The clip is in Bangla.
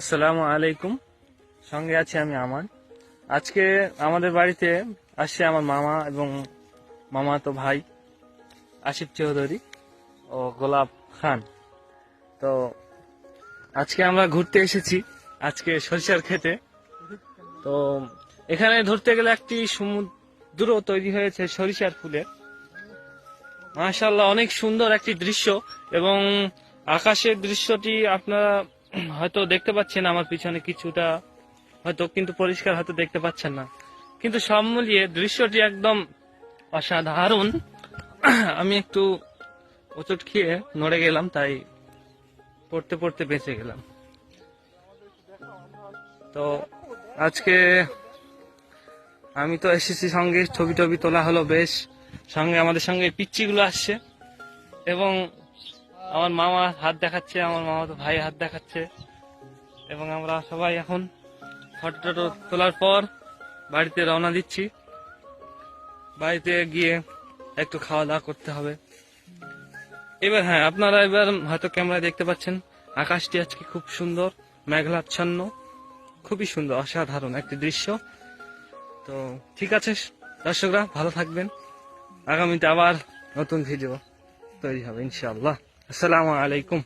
আসসালামু আলাইকুম। সঙ্গে আছি আমি আমান। আজকে আমাদের বাড়িতে আসছে আমার মামা এবং মামা তো ভাই, আসিফ চৌধুরী ও গোলাপ খান। তো আজকে আমরা ঘুরতে এসেছি, আজকে সরিষার খেতে তো এখানে ধরতে গেলে একটি সমুদ্র তৈরি হয়েছে সরিষার ফুলের মাশাল্লাহ অনেক সুন্দর একটি দৃশ্য এবং আকাশের দৃশ্যটি আপনারা হয়তো দেখতে পাচ্ছেন আমার পিছনে কিছুটা, হয়তো কিন্তু পরিষ্কার হয়তো দেখতে পাচ্ছেন না। কিন্তু সব মিলিয়ে দৃশ্যটি একদম অসাধারণ। আমি একটু ওচট খেয়ে নড়ে গেলাম, তাই পড়তে পড়তে বেঁচে গেলাম। তো আজকে আমি তো এসেছি সঙ্গে, ছবি টবি তোলা হলো বেশ। সঙ্গে আমাদের সঙ্গে পিচ্চিগুলো আসছে। এবং আমার মামা হাত দেখাচ্ছে, আমার মামা তো ভাই হাত দেখাচ্ছে। এবং আমরা সবাই এখন ফটো টটো তোলার পর বাড়িতে রওনা দিচ্ছি। বাড়িতে গিয়ে একটু খাওয়া দাওয়া করতে হবে। এবার হ্যাঁ আপনারা এবার হয়তো ক্যামেরায় দেখতে পাচ্ছেন, আকাশটি আজকে খুব সুন্দর, মেঘলাচ্ছন্ন, খুবই সুন্দর, অসাধারণ একটি দৃশ্য। তো ঠিক আছে, দর্শকরা, ভালো থাকবেন। আগামীতে আবার নতুন ভিডিও তৈরি হবে, ইনশাআল্লাহ। আসসালামু আলাইকুম।